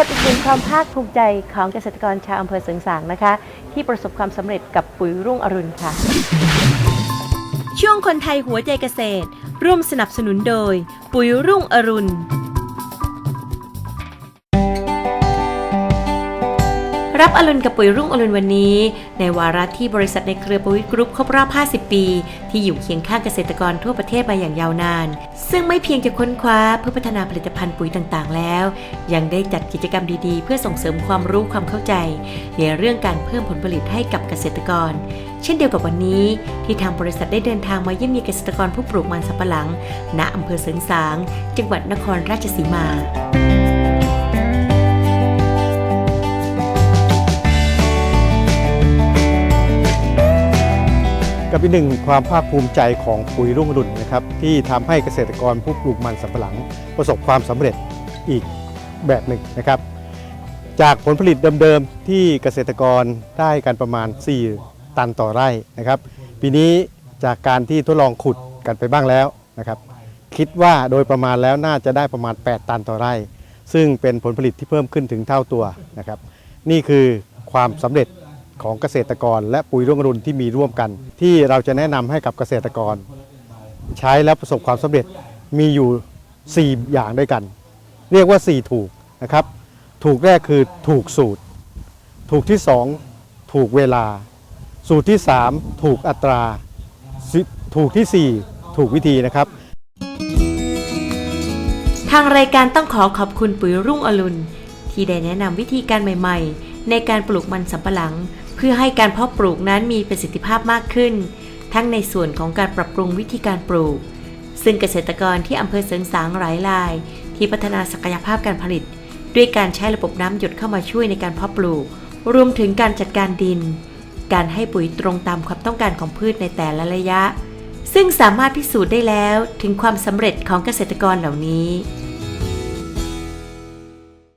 กับอีกหนึ่งความภาคภูมิใจของเกษตรกรชาวอำเภอเสริงสางนะคะ ที่ประสบความสำเร็จกับปุ๋ยรุ่งอรุณค่ะ ช่วงคนไทยหัวใจเกษตร ร่วมสนับสนุนโดย ปุ๋ยรุ่งอรุณ รับอรุณกับปุ๋ยรุ่งอรุณวันนี้ ในวาระที่บริษัทในเครือประวิทกรุ๊ปครบรอบ 50 ปี ที่อยู่เคียงข้างเกษตรกรทั่วประเทศมาอย่างยาวนาน ซึ่งไม่เพียงจะค้นคว้าเพื่อพัฒนาผลิตภัณฑ์ปุ๋ยต่างๆ แล้ว ยังได้จัดกิจกรรมดีๆ เพื่อส่งเสริมความรู้ความเข้าใจ ในเรื่องการเพิ่มผลผลิตให้กับเกษตรกร เช่นเดียวกับวันนี้ ที่ทางบริษัทได้เดินทางมาเยี่ยมเยียนเกษตรกรผู้ปลูกมันสำปะหลัง ณอำเภอเสริงสาง จังหวัดนครราชสีมา กับอีกหนึ่งความภาคภูมิใจของปุ๋ยรุ่งอรุณนะครับที่ทำให้เกษตรกรผู้ปลูกมันสำปะหลัง ประสบความสำเร็จอีกแบบหนึ่งนะครับ จากผลผลิตเดิมๆที่เกษตรกรได้กันประมาณ 4 ตันต่อไร่นะครับ ปีนี้จากการที่ทดลองขุดกันไปบ้างแล้วนะครับ คิดว่าโดยประมาณแล้วน่าจะได้ประมาณ 8 ตันต่อไร่ ซึ่งเป็นผลผลิตที่เพิ่มขึ้นถึงเท่าตัวนะครับ นี่คือความสำเร็จ ของเกษตรกร และปุ๋ยร่วงอรุณที่มีร่วมกัน ที่เราจะแนะนำให้กับเกษตรกร ใช้แล้วประสบความสำเร็จมีอยู่ 4 อย่างด้วยกัน เรียกว่า 4 ถูกนะครับ ถูกแรกคือถูกสูตร ถูกที่ 2 ถูกเวลา สูตรที่ 3 ถูกอัตรา ถูกทีสี่4 ถูกวิธีนะครับทางรายการต้องขอขอบคุณปุ๋ยรุ่งอรุณ ที่ได้แนะนำวิธีการใหม่ ๆ ในการปลูกมันสำปะหลัง เพื่อให้การเพาะปลูกนั้นมีประสิทธิภาพมากขึ้น ทั้งในส่วนของการปรับปรุงวิธีการปลูก ซึ่งเกษตรกรที่อำเภอเสริงสางหลายราย ที่พัฒนาศักยภาพการผลิต ด้วยการใช้ระบบน้ำหยดเข้ามาช่วยในการเพาะปลูก รวมถึงการจัดการดิน การให้ปุ๋ยตรงตามความต้องการของพืชในแต่ละระยะ ซึ่งสามารถพิสูจน์ได้แล้วถึงความสำเร็จของเกษตรกรเหล่านี้